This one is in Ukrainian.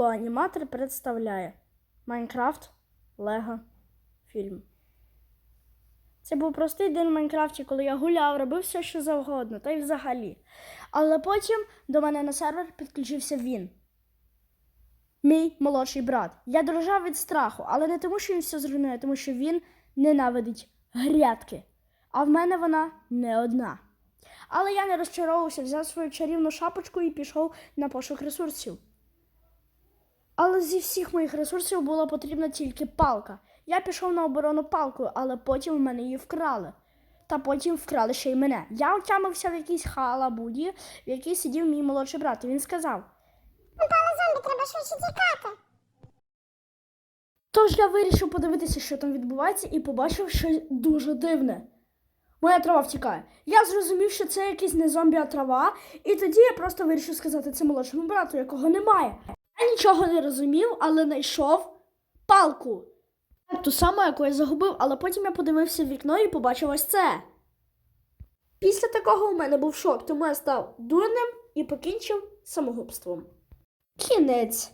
Павло Аніматор представляє Майнкрафт Лего фільм. Це був простий день в Майнкрафті, коли я гуляв, робив все, що завгодно, та й взагалі. Але потім до мене на сервер підключився він. Мій молодший брат. Я дрожав від страху, але не тому, що він все зруйнує, тому що він ненавидить грядки. А в мене вона не одна. Але я не розчаровувався, взяв свою чарівну шапочку і пішов на пошук ресурсів. Але зі всіх моїх ресурсів була потрібна тільки палка. Я пішов на оборону палкою, але потім в мене її вкрали. Та потім вкрали ще й мене. Я отямився в якійсь халабуді, в якій сидів мій молодший брат. І він сказав: Напали зомбі, треба швидше тікати. Тож я вирішив подивитися, що там відбувається, і побачив щось дуже дивне. Моя трава втікає. Я зрозумів, що це якийсь не зомбі, а трава, і тоді я просто вирішив сказати це молодшому брату, якого немає. Я нічого не розумів, але знайшов палку. Ту саму, яку я загубив, але потім я подивився в вікно і побачив ось це. Після такого у мене був шок, тому я став дурним і покінчив самогубством. Кінець.